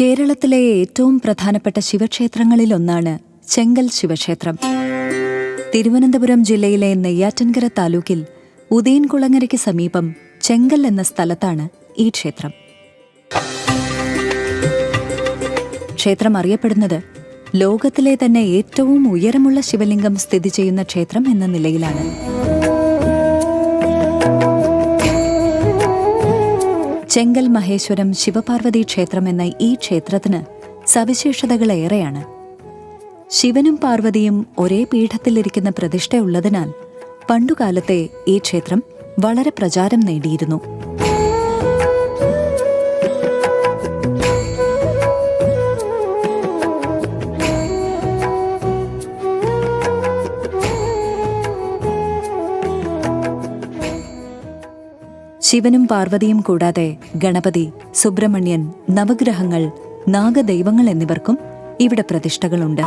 കേരളത്തിലെ ഏറ്റവും പ്രധാനപ്പെട്ട ശിവക്ഷേത്രങ്ങളിലൊന്നാണ് ചെങ്കൽ ശിവക്ഷേത്രം. തിരുവനന്തപുരം ജില്ലയിലെ നെയ്യാറ്റൻകര താലൂക്കിൽ ഉദയൻകുളങ്ങരയ്ക്ക് സമീപം ചെങ്കൽ എന്ന സ്ഥലത്താണ് ഈ ക്ഷേത്രം. ക്ഷേത്രം അറിയപ്പെടുന്നത് ലോകത്തിലെ തന്നെ ഏറ്റവും ഉയരമുള്ള ശിവലിംഗം സ്ഥിതി ചെയ്യുന്ന ക്ഷേത്രം എന്ന നിലയിലാണ്. ചെങ്കൽ മഹേശ്വരം ശിവപാർവതി ക്ഷേത്രം എന്ന ഈ ക്ഷേത്രത്തിന് സവിശേഷതകളേറെയാണ്. ശിവനും പാർവതിയും ഒരേ പീഠത്തിലിരിക്കുന്ന പ്രതിഷ്ഠയുള്ളതിനാൽ പണ്ടുകാലത്തെ ഈ ക്ഷേത്രം വളരെ പ്രചാരം നേടിയിരുന്നു. ശിവനും പാർവതിയും കൂടാതെ ഗണപതി സുബ്രഹ്മണ്യൻ നവഗ്രഹങ്ങൾ നാഗദൈവങ്ങൾ എന്നിവർക്കും ഇവിടെ പ്രതിഷ്ഠകളുണ്ട്.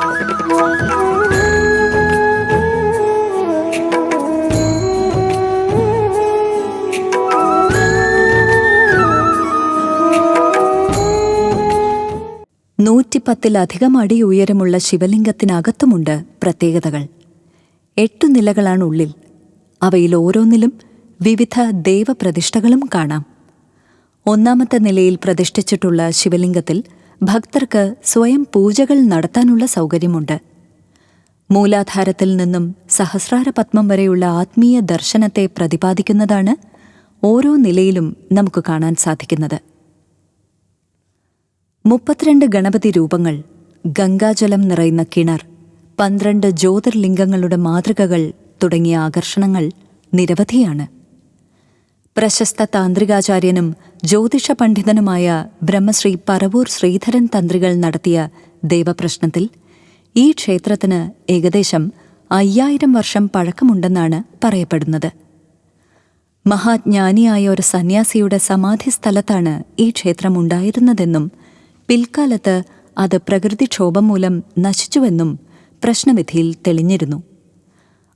നൂറ്റിപ്പത്തിലധികം അടി ഉയരമുള്ള ശിവലിംഗത്തിനകത്തുമുണ്ട് പ്രത്യേകതകൾ. എട്ടു നിലകളാണ് ഉള്ളിൽ. അവയിൽ ഓരോന്നിലും വിവിധ ദേവപ്രതിഷ്ഠകളും കാണാം. ഒന്നാമത്തെ നിലയിൽ പ്രതിഷ്ഠിച്ചിട്ടുള്ള ശിവലിംഗത്തിൽ ഭക്തർക്ക് സ്വയം പൂജകൾ നടത്താനുള്ള സൗകര്യമുണ്ട്. മൂലാധാരത്തിൽ നിന്നും സഹസ്രാര പത്മം വരെയുള്ള ആത്മീയ ദർശനത്തെ പ്രതിപാദിക്കുന്നതാണ് ഓരോ നിലയിലും നമുക്ക് കാണാൻ സാധിക്കുന്നത്. മുപ്പത്തിരണ്ട് ഗണപതി രൂപങ്ങൾ ഗംഗാജലം നിറയുന്ന കിണർ പന്ത്രണ്ട് ജ്യോതിർലിംഗങ്ങളുടെ മാതൃകകൾ തുടങ്ങിയ ആകർഷണങ്ങൾ നിരവധിയാണ്. പ്രശസ്ത താന്ത്രികാചാര്യനും ജ്യോതിഷ പണ്ഡിതനുമായ ബ്രഹ്മശ്രീ പറവൂർ ശ്രീധരൻ തന്ത്രികൾ നടത്തിയ ദേവപ്രശ്നത്തിൽ ഈ ക്ഷേത്രത്തിന് ഏകദേശം അയ്യായിരം വർഷം പഴക്കമുണ്ടെന്നാണ് പറയപ്പെടുന്നത്. മഹാജ്ഞാനിയായ ഒരു സന്യാസിയുടെ സമാധി സ്ഥലത്താണ് ഈ ക്ഷേത്രം ഉണ്ടായിരുന്നതെന്നും പിൽക്കാലത്ത് അത് പ്രകൃതിക്ഷോഭം മൂലം നശിച്ചുവെന്നും പ്രശ്നവിധിയിൽ തെളിഞ്ഞിരുന്നു.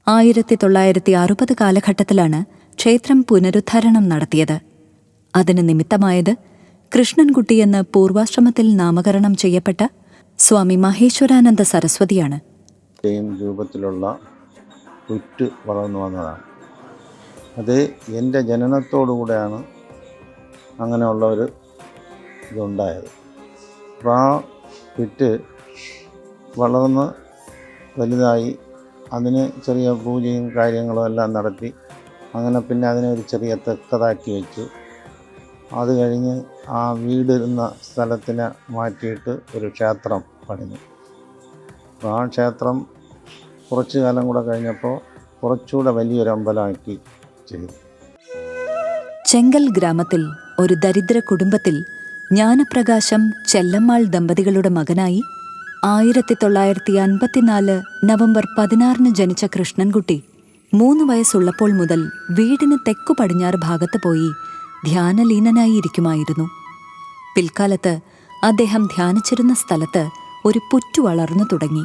ആയിരത്തി തൊള്ളായിരത്തി അറുപത് കാലഘട്ടത്തിലാണ് ക്ഷേത്രം പുനരുദ്ധാരണം നടത്തിയത്. അതിന് നിമിത്തമായത് കൃഷ്ണൻകുട്ടി എന്ന പൂർവാശ്രമത്തിൽ നാമകരണം ചെയ്യപ്പെട്ട സ്വാമി മഹേശ്വരാനന്ദ സരസ്വതിയാണ്. രൂപത്തിലുള്ള പുറ്റ് വളർന്നു വന്നതാണ്. അത് എന്റെ ജനനത്തോടുകൂടെയാണ് അങ്ങനെയുള്ള ഒരു ഇതുണ്ടായത്. അപ്പോൾ ആ പുറ്റ് വളർന്ന് വലുതായി അതിന് ചെറിയ പൂജയും കാര്യങ്ങളും എല്ലാം നടത്തി അങ്ങനെ പിന്നെ അതിനെ ഒരു ചെറിയ തെക്കതാക്കി വെച്ചു. അത് കഴിഞ്ഞ് ആ വീടിരുന്ന സ്ഥലത്തിനെ മാറ്റിയിട്ട് ഒരു ക്ഷേത്രം പണിഞ്ഞു. അപ്പോൾ ആ ക്ഷേത്രം കുറച്ചു കാലം കൂടെ കഴിഞ്ഞപ്പോൾ കുറച്ചുകൂടെ വലിയൊരു അമ്പലമാക്കി ചെയ്തു. ചെങ്കൽ ഗ്രാമത്തിൽ ഒരു ദരിദ്ര കുടുംബത്തിൽ ജ്ഞാനപ്രകാശം ചെല്ലമ്മാൾ ദമ്പതികളുടെ മകനായി ആയിരത്തി തൊള്ളായിരത്തി അൻപത്തിനാല് നവംബർ പതിനാറിന് ജനിച്ച കൃഷ്ണൻകുട്ടി മൂന്ന് വയസ്സുള്ളപ്പോൾ മുതൽ വീടിന് തെക്കു പടിഞ്ഞാറ് ഭാഗത്ത് പോയി ധ്യാനലീനനായി ഇരിക്കുമായിരുന്നു പിൽക്കാലത്ത് അദ്ദേഹം ധ്യാനിച്ചിരുന്ന സ്ഥലത്ത് ഒരു പുറ്റു വളർന്നു തുടങ്ങി.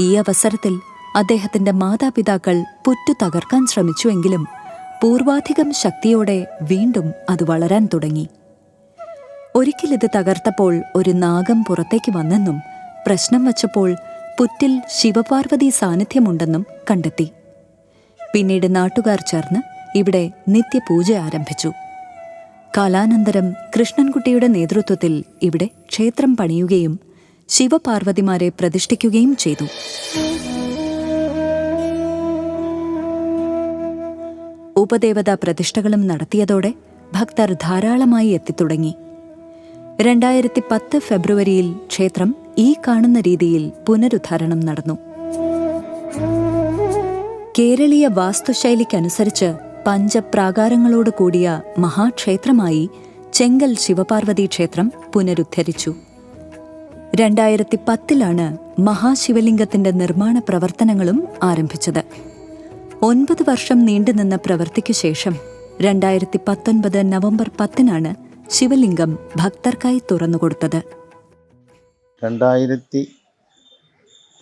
ഈ അവസരത്തിൽ അദ്ദേഹത്തിന്റെ മാതാപിതാക്കൾ പുറ്റു തകർക്കാൻ ശ്രമിച്ചുവെങ്കിലും പൂർവാധികം ശക്തിയോടെ വീണ്ടും അത് വളരാൻ തുടങ്ങി. ഒരിക്കലിത് തകർത്തപ്പോൾ ഒരു നാഗം പുറത്തേക്ക് വന്നെന്നും പ്രശ്നം വച്ചപ്പോൾ പുറ്റിൽ ശിവപാർവതി സാന്നിധ്യമുണ്ടെന്നും കണ്ടെത്തി. പിന്നീട് നാട്ടുകാർ ചേർന്ന് ഇവിടെ നിത്യപൂജ ആരംഭിച്ചു. കാലാനന്തരം കൃഷ്ണൻകുട്ടിയുടെ നേതൃത്വത്തിൽ ഇവിടെ ക്ഷേത്രം പണിയുകയും ശിവപാർവതിമാരെ പ്രതിഷ്ഠിക്കുകയും ചെയ്തു. ഉപദേവതാ പ്രതിഷ്ഠകളും നടത്തിയതോടെ ഭക്തർ ധാരാളമായി എത്തിത്തുടങ്ങി. രണ്ടായിരത്തി പത്ത് ഫെബ്രുവരിയിൽ ക്ഷേത്രം ഈ കാണുന്ന രീതിയിൽ പുനരുദ്ധാരണം നടന്നു. കേരളീയ വാസ്തുശൈലിക്കനുസരിച്ച് പഞ്ചപ്രാകാരങ്ങളോട് കൂടിയ മഹാക്ഷേത്രമായി ചെങ്കൽ ശിവപാർവതി ക്ഷേത്രം പുനരുദ്ധരിച്ചു. രണ്ടായിരത്തി പത്തിലാണ് മഹാശിവലിംഗത്തിന്റെ നിർമ്മാണ പ്രവർത്തനങ്ങളും ആരംഭിച്ചത്. ഒൻപത് വർഷം നീണ്ടുനിന്ന പ്രവൃത്തിക്കു ശേഷം രണ്ടായിരത്തി പത്തൊൻപത് നവംബർ പത്തിനാണ് ശിവലിംഗം ഭക്തർക്കായി തുറന്നുകൊടുത്തത്. രണ്ടായിരത്തി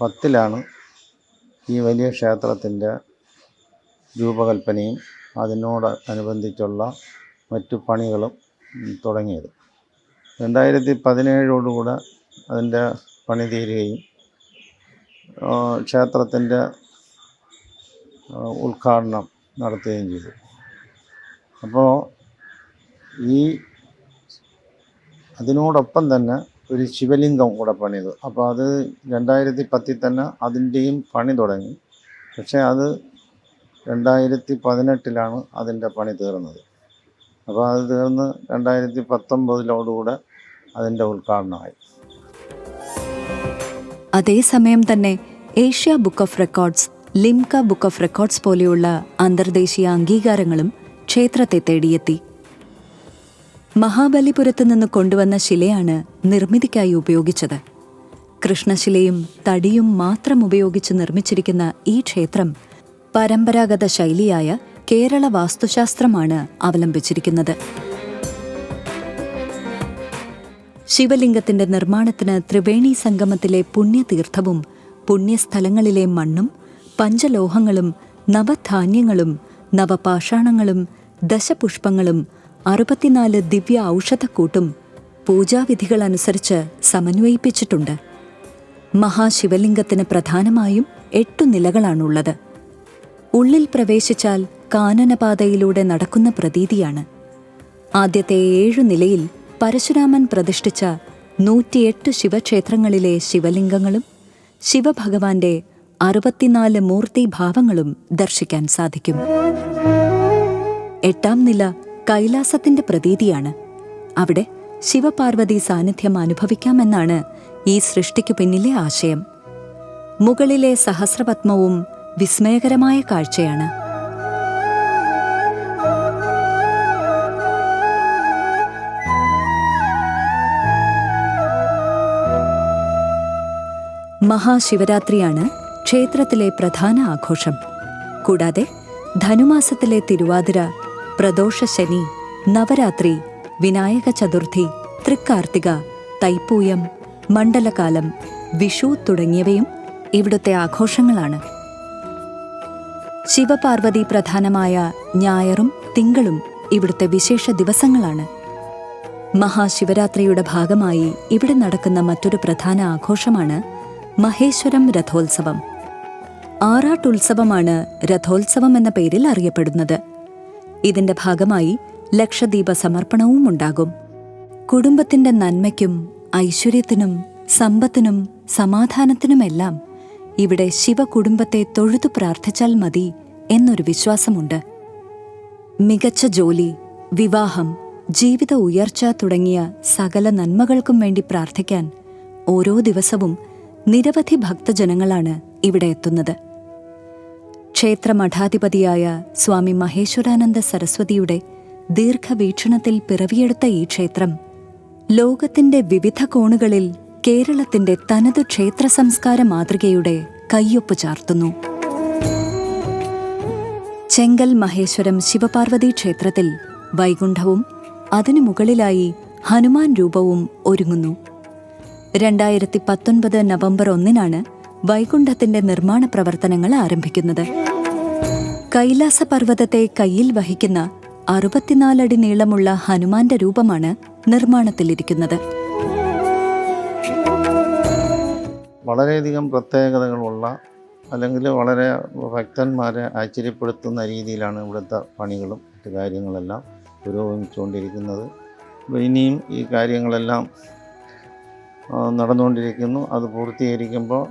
പത്തിലാണ് ഈ വലിയ ക്ഷേത്രത്തിന്റെ രൂപകൽപ്പനയും അതിനോട് അനുബന്ധിച്ചുള്ള മറ്റു പണികളും തുടങ്ങിയത്. രണ്ടായിരത്തി പതിനേഴോടുകൂടെ അതിന്റെ പണി തീരുകയും ക്ഷേത്രത്തിന്റെ ഉദ്ഘാടനം നടത്തുകയും ചെയ്തു. അപ്പോൾ ഈ അതിനോടൊപ്പം തന്നെ ഒരു ശിവലിംഗം കൂടെ പണിതു. അപ്പോൾ അത് രണ്ടായിരത്തി പത്തിൽ തന്നെ അതിന്റെയും പണി തുടങ്ങി. പക്ഷേ അത് രണ്ടായിരത്തി പതിനെട്ടിലാണ് അതിന്റെ പണി തീർന്നത്. അപ്പോൾ അത് തീർന്ന് രണ്ടായിരത്തി പത്തൊമ്പതിലോടുകൂടെ അതിന്റെ ഉദ്ഘാടനമായി. അതേസമയം തന്നെ Asia book of records Limca book of records പോലെയുള്ള അന്തർദേശീയ അംഗീകാരങ്ങളും ക്ഷേത്രത്തെ തേടിയെത്തി. മഹാബലിപുരത്ത് നിന്ന് കൊണ്ടുവന്ന ശിലയാണ് നിർമ്മിതിക്കായി ഉപയോഗിച്ചത്. കൃഷ്ണശിലയും തടിയും മാത്രം ഉപയോഗിച്ച് നിർമ്മിച്ചിരിക്കുന്ന ഈ ക്ഷേത്രം പരമ്പരാഗത ശൈലിയായ കേരള വാസ്തുശാസ്ത്രമാണ് അവലംബിച്ചിരിക്കുന്നത്. ശിവലിംഗത്തിന്റെ നിർമ്മാണത്തിന് ത്രിവേണി സംഗമത്തിലെ പുണ്യതീർത്ഥവും പുണ്യസ്ഥലങ്ങളിലെ മണ്ണും പഞ്ചലോഹങ്ങളും നവധാന്യങ്ങളും നവപാഷാണങ്ങളും ദശപുഷ്പങ്ങളും അറുപത്തിനാല് ദിവ്യ ഔഷധക്കൂട്ടും പൂജാവിധികൾ അനുസരിച്ച് സമന്വയിപ്പിച്ചിട്ടുണ്ട്. മഹാശിവലിംഗത്തിന് പ്രധാനമായും എട്ടു നിലകളാണുള്ളത്. ഉള്ളിൽ പ്രവേശിച്ചാൽ കാനനപാതയിലൂടെ നടക്കുന്ന പ്രതീതിയാണ്. ആദ്യത്തെ ഏഴു നിലയിൽ പരശുരാമൻ പ്രതിഷ്ഠിച്ച നൂറ്റിയെട്ട് ശിവക്ഷേത്രങ്ങളിലെ ശിവലിംഗങ്ങളും ശിവഭഗവാന്റെ അറുപത്തിനാല് മൂർത്തിഭാവങ്ങളും ദർശിക്കാൻ സാധിക്കും. എട്ടാം നില കൈലാസത്തിന്റെ പ്രതീതിയാണ്. അവിടെ ശിവപാർവതി സാന്നിധ്യം അനുഭവിക്കാമെന്നാണ് ഈ സൃഷ്ടിക്കു പിന്നിലെ ആശയം. മുകളിലെ സഹസ്രപത്മവും വിസ്മയകരമായ കാഴ്ചയാണ്. മഹാശിവരാത്രിയാണ് ക്ഷേത്രത്തിലെ പ്രധാന ആഘോഷം. കൂടാതെ ധനുമാസത്തിലെ തിരുവാതിര പ്രദോഷ ശനി നവരാത്രി വിനായക ചതുർത്ഥി തൃക്കാർത്തിക തൈപ്പൂയം മണ്ഡലകാലം വിഷു തുടങ്ങിയവയും ഇവിടുത്തെ ആഘോഷങ്ങളാണ്. ശിവപാർവതി പ്രധാനമായ ഞായറും തിങ്കളും ഇവിടുത്തെ വിശേഷ ദിവസങ്ങളാണ്. മഹാശിവരാത്രിയുടെ ഭാഗമായി ഇവിടെ നടക്കുന്ന മറ്റൊരു പ്രധാന ആഘോഷമാണ് മഹേശ്വരം രഥോത്സവം. ആറാട്ടുത്സവമാണ് രഥോത്സവം എന്ന പേരിൽ അറിയപ്പെടുന്നത്. ഇതിന്റെ ഭാഗമായി ലക്ഷദ്വീപ സമർപ്പണവും ഉണ്ടാകും. കുടുംബത്തിന്റെ നന്മയ്ക്കും ഐശ്വര്യത്തിനും സമ്പത്തിനും സമാധാനത്തിനുമെല്ലാം ഇവിടെ ശിവകുടുംബത്തെ തൊഴുതു പ്രാർത്ഥിച്ചാൽ മതി എന്നൊരു വിശ്വാസമുണ്ട്. മികച്ച ജോലി വിവാഹം ജീവിത ഉയർച്ച തുടങ്ങിയ സകല നന്മകൾക്കും വേണ്ടി പ്രാർത്ഥിക്കാൻ ഓരോ ദിവസവും നിരവധി ഭക്തജനങ്ങളാണ് ഇവിടെ എത്തുന്നത്. ക്ഷേത്രമഠാധിപതിയായ സ്വാമി മഹേശ്വരാനന്ദ സരസ്വതിയുടെ ദീർഘവീക്ഷണത്തിൽ പിറവിയെടുത്ത ഈ ക്ഷേത്രം ലോകത്തിന്റെ വിവിധ കോണുകളിൽ കേരളത്തിന്റെ തനതു ക്ഷേത്ര സംസ്കാര മാതൃകയുടെ കയ്യൊപ്പ് ചാർത്തുന്നു. ചെങ്കൽ മഹേശ്വരം ശിവപാർവതി ക്ഷേത്രത്തിൽ വൈകുണ്ഠവും അതിനു മുകളിലായി ഹനുമാൻ രൂപവും ഒരുങ്ങുന്നു. രണ്ടായിരത്തി പത്തൊൻപത് നവംബർ ഒന്നിനാണ് വൈകുണ്ഠത്തിന്റെ നിർമ്മാണ പ്രവർത്തനങ്ങൾ ആരംഭിക്കുന്നത്. കൈലാസ പർവതത്തെ കയ്യിൽ വഹിക്കുന്ന അറുപത്തിനാലടി നീളമുള്ള ഹനുമാന്റെ രൂപമാണ് നിർമ്മാണത്തിലിരിക്കുന്നത്. വളരെയധികം പ്രത്യേകതകളുള്ള അല്ലെങ്കിൽ വളരെ ഭക്തന്മാരെ ആശ്ചര്യപ്പെടുത്തുന്ന രീതിയിലാണ് ഇവിടുത്തെ പണികളും മറ്റു കാര്യങ്ങളെല്ലാം പുരോഗമിച്ചുകൊണ്ടിരിക്കുന്നത് ഇനിയും ഈ കാര്യങ്ങളെല്ലാം നടന്നുകൊണ്ടിരിക്കുന്നു. അത് പൂർത്തീകരിക്കുമ്പോൾ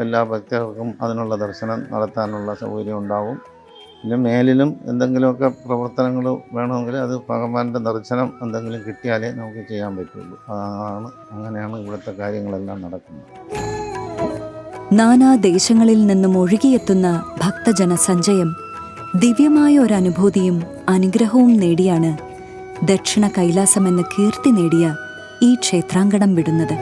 എല്ലാ ഭക്തർക്കും അതിനുള്ള ദർശനം നടത്താനുള്ള സൗകര്യം ഉണ്ടാവും. പിന്നെ മേലിലും എന്തെങ്കിലുമൊക്കെ പ്രവർത്തനങ്ങൾ വേണമെങ്കിൽ അത് ഭഗവാന്റെ ദർശനം എന്തെങ്കിലും കിട്ടിയാലേ നമുക്ക് ചെയ്യാൻ പറ്റുള്ളൂ. അതാണ് അങ്ങനെയാണ് ഇവിടുത്തെ കാര്യങ്ങളെല്ലാം നടക്കുന്നത്. നാനാ ദേശങ്ങളിൽ നിന്നും ഒഴുകിയെത്തുന്ന ഭക്തജന സഞ്ചയം ദിവ്യമായ ഒരു അനുഭൂതിയും അനുഗ്രഹവും നേടിയാണ് ദക്ഷിണ കൈലാസമെന്ന് കീർത്തി നേടിയ ഈ ക്ഷേത്രാങ്കണം വിടുന്നത്.